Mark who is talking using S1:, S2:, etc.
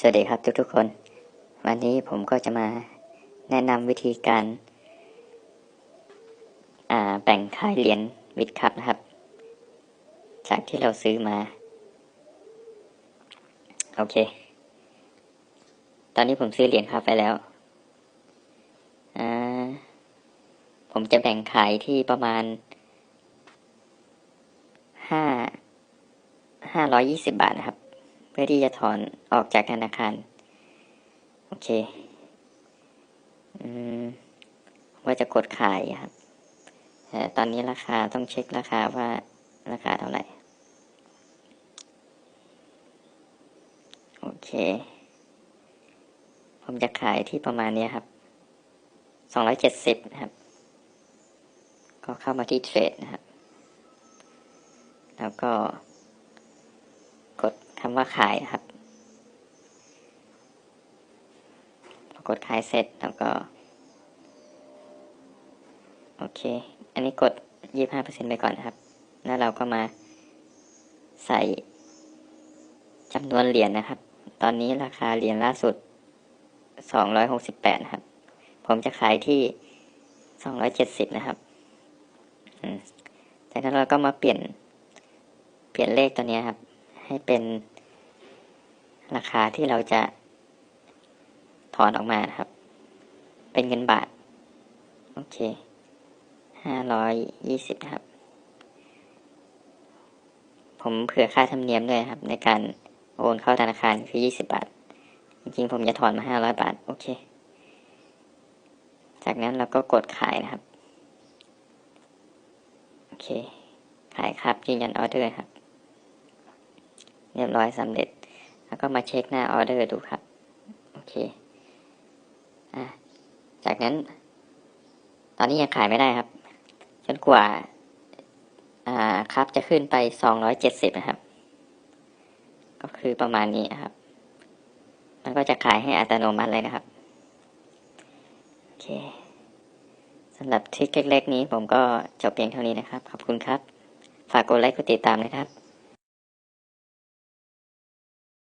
S1: สวัสดีครับทุกๆคน วันนี้ผมก็จะมาแนะนำวิธีการาแบ่งค่ายเหรียญวิดคัพนะครับ จากที่เราซื้อมา โอเค ตอนนี้ผมซื้อเหรียญคัพไปแล้ว ผมจะแบ่งขายที่ประมาณห้าห้าร้อยยี่สิบบาทนะครับ พื่อที่จะถอนออกจากธนาคาร โอเคอว่าจะกดขายครับแต่ตอนนี้ราคาต้องเช็คราคาว่าราคาเท่าไหร่ โอเค ผมจะขายที่ประมาณนี้ครับสองร้อยเจ็ดสิบนะครับ ก็เข้ามาที่เทรดนะครับ แล้วก็ คำว่าขายครับพอกดขายเสร็จแล้วก็ โอเค อันนี้กดยี่ห้าเปอร์เซ็นไปก่อนนะครับ แล้วเราก็มาใส่จำนวนเหรียญนะครับ ตอนนี้ราคาเหรียญล่าสุดสองร้อยหกสิบแปดนะครับ ผมจะขายที่สองร้อยเจ็ดสิบนะครับอืมจากนั้นเราก็มาเปลี่ยน เปลี่ยนเลขตัวนี้ครับ ให้เป็น ราคาที่เราจะถอนออกมานะครับ เป็นเงินบาท โอเคห้าร้อยยี่สิบนะครับ ผมเผื่อค่าธรรมเนียมด้วยครับ ในการโอนเข้าธนาคารคือยี่สิบบาท จริงๆ ผมจะถอนมาห้าร้อยบาท โอเค จากนั้นเราก็กดขายนะครับ โอเค ขายครับยืนยันออเดอร์ครับ เรียบร้อยสำเร็จ แล้วก็มาเช็คหน้าออเดอร์ดูครับ โอเคอะจากนั้น ตอนนี้ยังขายไม่ได้ครับ จนกว่า อ่าครับจะขึ้นไปสองร้อยเจ็ดสิบนะครับ ก็คือประมาณนี้นะครับ มันก็จะขายให้อัตโนมัติเลยนะครับ โอเคสำหรับทริคเล็กๆนี้ผมก็จบเพียงเท่านี้นะครับ ขอบคุณครับ ฝากกดไลค์กดติดตามนะครับ